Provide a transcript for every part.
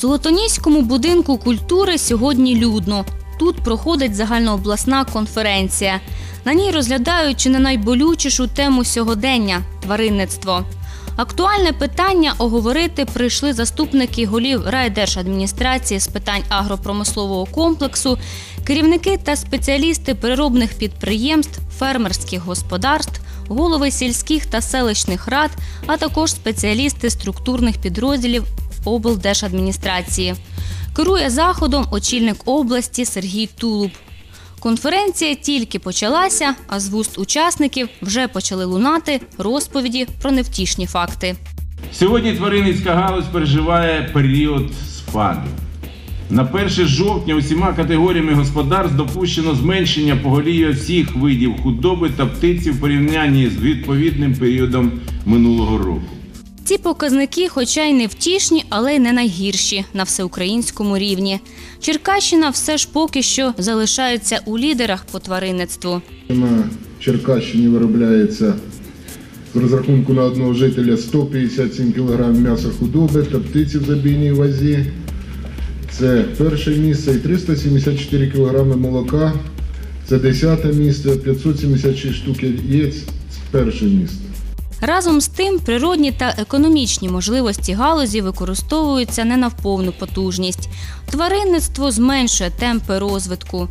Золотоніському будинку культури сьогодні людно. Тут проходить загальнообласна конференція. На ній розглядають чи не найболючішу тему сьогодення тваринництво. Актуальне питання оговорити прийшли заступники голів райдержадміністрації з питань агропромислового комплексу, керівники та спеціалісти переробних підприємств, фермерських господарств, голови сільських та селищних рад, а також спеціалісти структурних підрозділів облдержадміністрації. Керує заходом очільник області Сергій Тулуб. Конференція тільки почалася, а з вуст учасників вже почали лунати розповіді про невтішні факти. Сьогодні тваринницька галузь переживає період спаду. На 1 жовтня усіма категоріями господарств допущено зменшення поголів'я всіх видів худоби та птиці в порівнянні з відповідним періодом минулого року. Ці показники, хоча й не втішні, але й не найгірші на всеукраїнському рівні. Черкащина все ж поки що залишається у лідерах по тваринництву. На Черкащині виробляється з розрахунку на одного жителя 157 кг м'яса худоби та птиці в забійній вазі. Це перше місце і 374 кг молока. Це 10 місце, 576 штук яєць перше місце. Разом з тим, природні та економічні можливості галузі використовуються не на вповну потужність. Тваринництво зменшує темпи розвитку.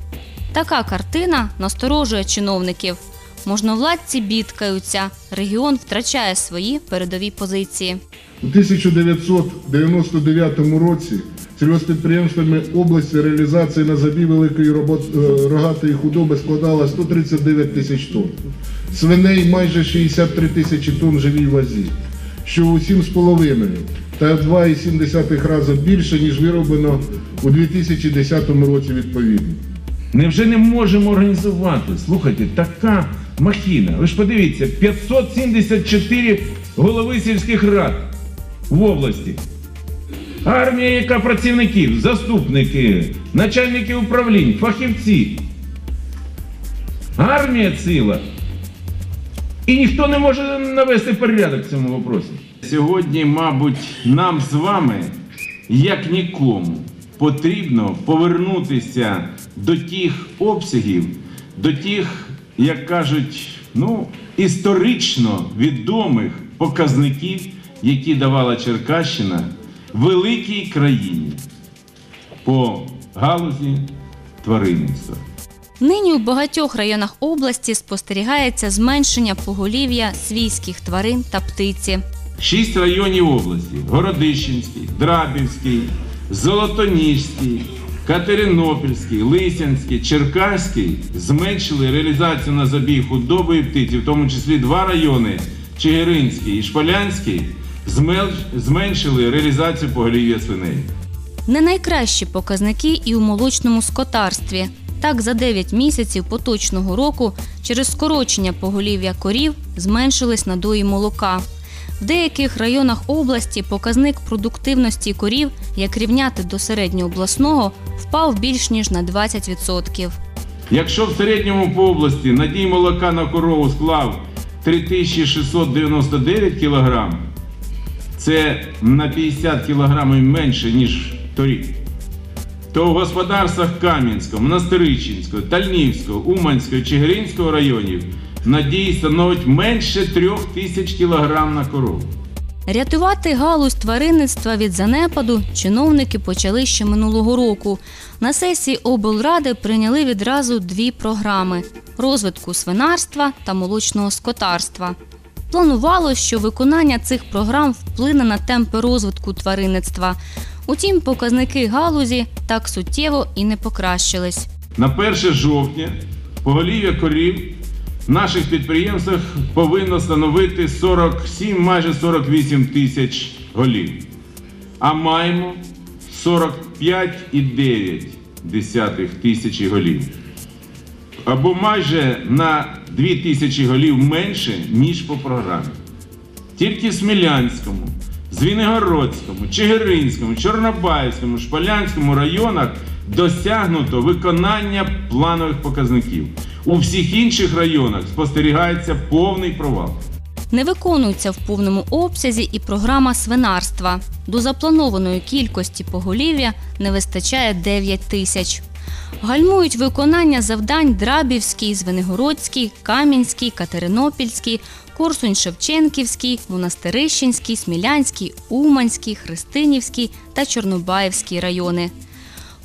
Така картина насторожує чиновників. Можновладці бідкаються, регіон втрачає свої передові позиції. У 1999 році сільгоспідприємствами області реалізація на забій великої е, рогатої худоби складала 139 тисяч тонн. Свиней майже 63 тисячі тонн живій вазі, що у 7,5 та 2,7 рази більше, ніж вироблено у 2010 році відповідно. Невже не можемо організувати? Слухайте, така махіна. Ви ж подивіться, 574 голови сільських рад в області. Армія, яка працівників, заступники, начальники управлінь, фахівці. Армія ціла. І ніхто не може навести порядок в цьому вопросі. Сьогодні, мабуть, нам з вами, як нікому, потрібно повернутися до тих обсягів, до тих, як кажуть, ну, історично відомих показників, які давала Черкащина великій країні по галузі тваринництва. Нині у багатьох районах області спостерігається зменшення поголів'я свійських тварин та птиці. Шість районів області: Городищенський, Драбівський, Золотоніжський, Катеринопільський, Лисянський, Черкаський зменшили реалізацію на забій худоби і птиці, в тому числі два райони Чигиринський і Шполянський зменшили реалізацію поголів'я свиней. Не найкращі показники і у молочному скотарстві. Так, за 9 місяців поточного року через скорочення поголів'я корів зменшились надої молока. В деяких районах області показник продуктивності корів, як рівняти до середньообласного, впав більш ніж на 20%. Якщо в середньому по області надій молока на корову склав 3699 кг, це на 50 кг менше, ніж торік, то в господарствах Кам'янського, Монастиричинського, Тальнівського, Уманського, Чигиринського районів надії становить менше 3000 кг на корову. Рятувати галузь тваринництва від занепаду чиновники почали ще минулого року. На сесії облради прийняли відразу дві програми розвитку свинарства та молочного скотарства. Планувалось, що виконання цих програм вплине на темпи розвитку тваринництва. Утім, показники галузі так суттєво і не покращились. На 1 жовтня поголів'я корів в наших підприємствах повинно становити 47, майже 48 тисяч голів. А маємо 45,9 тисячі голів. Або майже на 2 тисячі голів менше, ніж по програмі. Тільки в Смілянському, Звінигородському, Чигиринському, Чорнобаївському, Шполянському районах досягнуто виконання планових показників. У всіх інших районах спостерігається повний провал. Не виконується в повному обсязі і програма свинарства. До запланованої кількості поголів'я не вистачає 9 тисяч. Гальмують виконання завдань Драбівський, Звенигородський, Кам'янський, Катеринопільський, Корсунь-Шевченківський, Монастирищенський, Смілянський, Уманський, Христинівський та Чорнобаївський райони.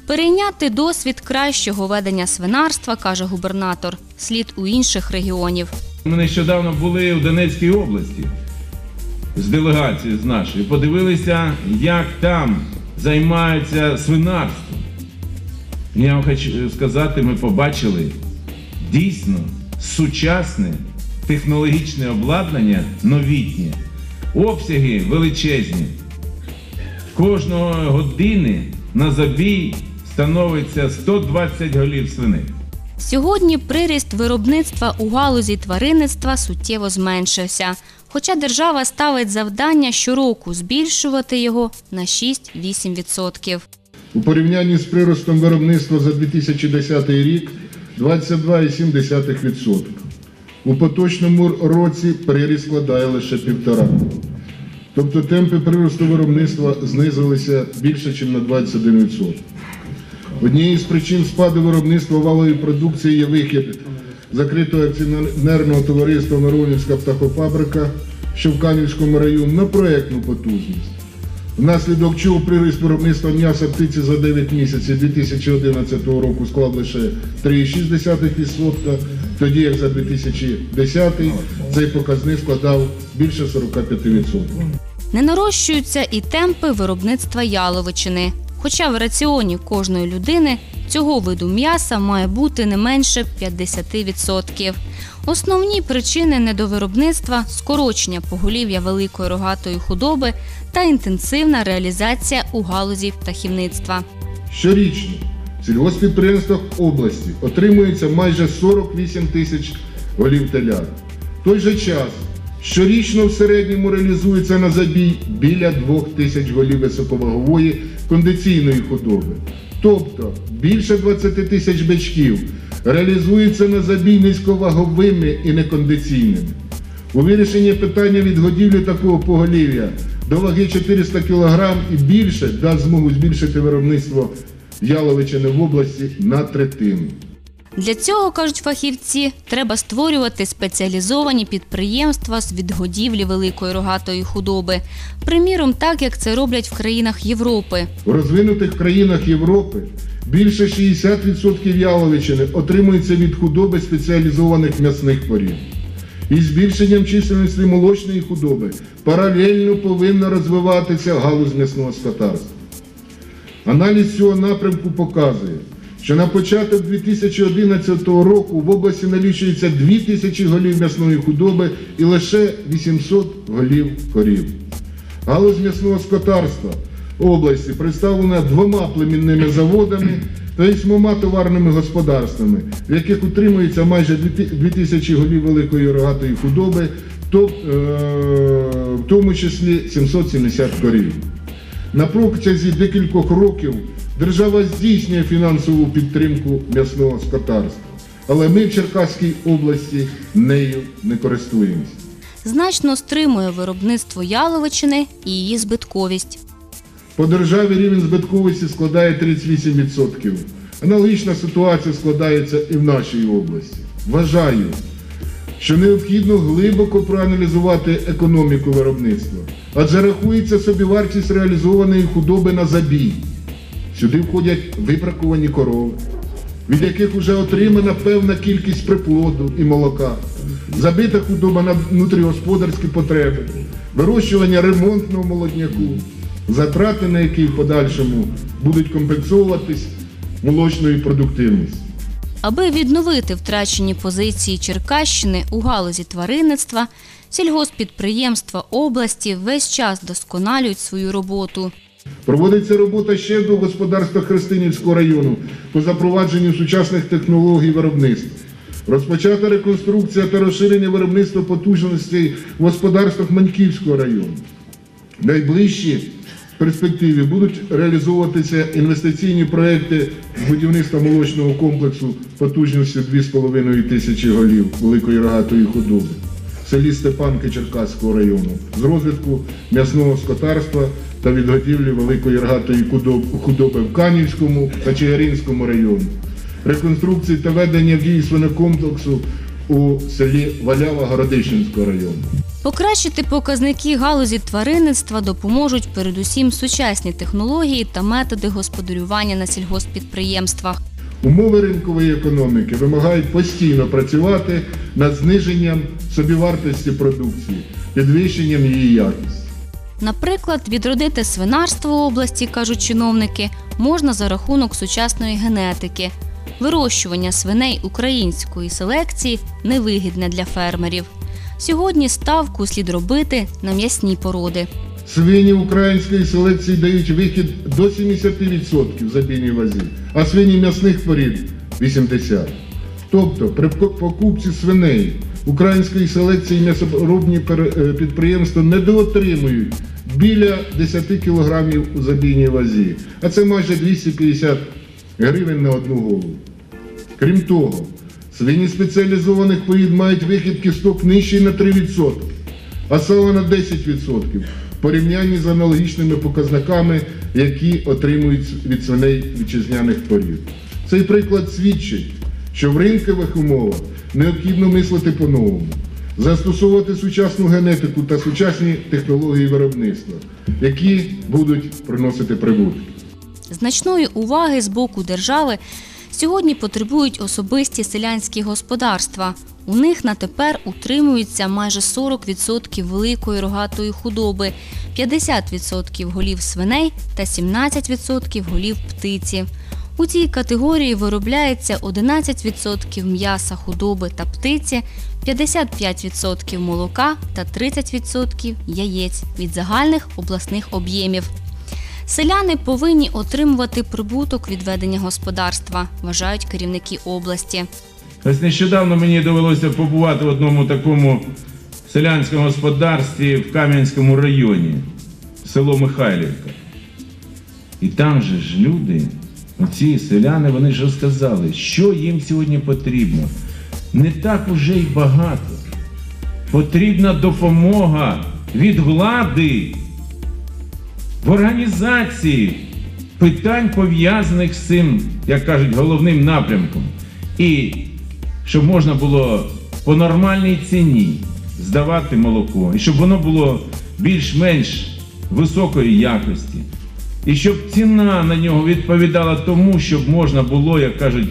Перейняти досвід кращого ведення свинарства, каже губернатор, слід у інших регіонів. Ми нещодавно були в Донецькій області з делегацією з нашої. Подивилися, як там займаються свинарством. Я вам хочу сказати, ми побачили дійсно сучасне технологічне обладнання новітнє, обсяги величезні. Кожного години на забій становиться 120 голів свиней. Сьогодні приріст виробництва у галузі тваринництва суттєво зменшився. Хоча держава ставить завдання щороку збільшувати його на 6-8%. У порівнянні з приростом виробництва за 2010 рік 22,7%. У поточному році приріст складає лише півтора. Тобто темпи приросту виробництва знизилися більше, ніж на 21%. Однією з причин спаду виробництва валової продукції є вихід закритого акціонерного товариства Миронівська птахофабрика, що в Канівському районі, на проєктну потужність. Внаслідок чого приріст виробництва м'яса птиці за 9 місяців 2011 року склав лише 3,6%, тоді як за 2010 цей показник складав більше 45%. Не нарощуються і темпи виробництва яловичини. Хоча в раціоні кожної людини цього виду м'яса має бути не менше 50%. Основні причини недовиробництва скорочення поголів'я великої рогатої худоби та інтенсивна реалізація у галузі птахівництва. Щорічно в сільгоспідприємствах області отримується майже 48 тисяч голів телят. В той же час щорічно в середньому реалізується на забій біля 2 тисяч голів високовагової кондиційної худоби. Тобто більше 20 тисяч бичків реалізується на забій низьковаговими і некондиційними. У вирішенні питання відгодівлі такого поголів'я до ваги 400 кг і більше дасть змогу збільшити виробництво яловичини в області на третину. Для цього, кажуть фахівці, треба створювати спеціалізовані підприємства з відгодівлі великої рогатої худоби. Приміром, так як це роблять в країнах Європи. В розвинутих країнах Європи більше 60% яловичини отримується від худоби спеціалізованих м'ясних порід. І збільшенням чисельності молочної худоби паралельно повинна розвиватися галузь м'ясного скотарства. Аналіз цього напрямку показує, що на початок 2011 року в області налічується 2 тисячі голів м'ясної худоби і лише 800 голів корів. Галузь м'ясного скотарства області представлена двома племінними заводами та вісьмома товарними господарствами, в яких утримується майже 2 тисячі голів великої рогатої худоби, то, е, в тому числі 770 корів. На протязі декількох років держава здійснює фінансову підтримку м'ясного скотарства, але ми в Черкаській області нею не користуємося. Значно стримує виробництво яловичини і її збитковість. По державі рівень збитковості складає 38%. Аналогічна ситуація складається і в нашій області. Вважаю, що необхідно глибоко проаналізувати економіку виробництва, адже рахується собівартість реалізованої худоби на забій. Сюди входять вибраковані корови, від яких вже отримана певна кількість приплоду і молока, забита худоба на внутрігосподарські потреби, вирощування ремонтного молодняку, затрати на які в подальшому будуть компенсовуватись молочною продуктивністю. Аби відновити втрачені позиції Черкащини у галузі тваринництва, сільгоспідприємства області весь час досконалюють свою роботу. Проводиться робота ще до господарства Христинівського району по запровадженню сучасних технологій виробництва. Розпочата реконструкція та розширення виробництва потужностей в господарствах Маньківського району. В найближчі перспективі будуть реалізовуватися інвестиційні проекти будівництва молочного комплексу потужністю 2,5 тисячі голів великої рогатої худоби. Селі Степанки Черкаського району з розвитку м'ясного скотарства та відготівлі великої рогатої худоби в Канівському та Чигаринському районі, реконструкції та ведення в дії свинокомплексу у селі Валява Городищенського району. Покращити показники галузі тваринництва допоможуть передусім сучасні технології та методи господарювання на сільгосппідприємствах. Умови ринкової економіки вимагають постійно працювати над зниженням собівартості продукції, підвищенням її якості. Наприклад, відродити свинарство в області, кажуть чиновники, можна за рахунок сучасної генетики. Вирощування свиней української селекції невигідне для фермерів. Сьогодні ставку слід робити на м'ясні породи. Свині української селекції дають вихід до 70% забійній вазі, а свині м'ясних порід 80%. Тобто при покупці свиней української селекції м'ясоробні е, підприємства недоотримують біля 10 кг у забійній вазі, а це майже 250 гривень на одну голову. Крім того, свині спеціалізованих порід мають вихід кісток нижчий на 3%, а сало на 10% в порівнянні з аналогічними показниками, які отримують від свиней вітчизняних порід. Цей приклад свідчить, що в ринкових умовах необхідно мислити по-новому, застосовувати сучасну генетику та сучасні технології виробництва, які будуть приносити прибутки. Значної уваги з боку держави сьогодні потребують особисті селянські господарства. У них на тепер утримується майже 40% великої рогатої худоби, 50% голів свиней та 17% голів птиці. У цій категорії виробляється 11% м'яса худоби та птиці, 55% молока та 30% яєць від загальних обласних об'ємів. Селяни повинні отримувати прибуток від ведення господарства, вважають керівники області. Ось нещодавно мені довелося побувати в одному такому селянському господарстві в Кам'янському районі, село Михайлівка. І там же ж люди, оці селяни, вони ж розказали, що їм сьогодні потрібно. Не так уже й багато. Потрібна допомога від влади в організації питань пов'язаних з цим, як кажуть, головним напрямком. І щоб можна було по нормальній ціні здавати молоко, і щоб воно було більш-менш високої якості. І щоб ціна на нього відповідала тому, щоб можна було, як кажуть,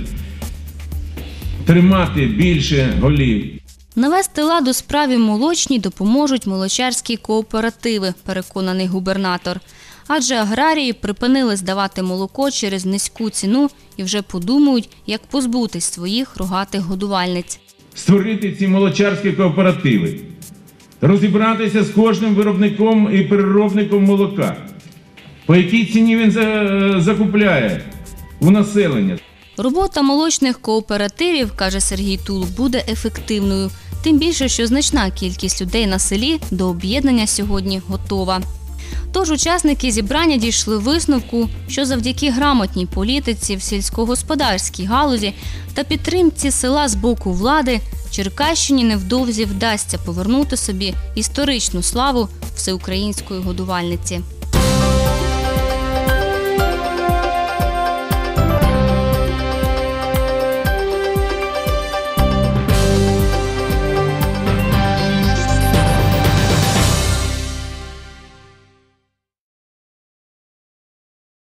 тримати більше голів. Навести лад у справі молочній допоможуть молочарські кооперативи, переконаний губернатор. Адже аграрії припинили здавати молоко через низьку ціну і вже подумають, як позбутись своїх рогатих годувальниць. створити ці молочарські кооперативи, розібратися з кожним виробником і переробником молока, по якій ціні він закупляє у населення. Робота молочних кооперативів, каже Сергій Тул, буде ефективною. Тим більше, що значна кількість людей на селі до об'єднання сьогодні готова. Тож учасники зібрання дійшли висновку, що завдяки грамотній політиці в сільськогосподарській галузі та підтримці села з боку влади Черкащині невдовзі вдасться повернути собі історичну славу всеукраїнської годувальниці.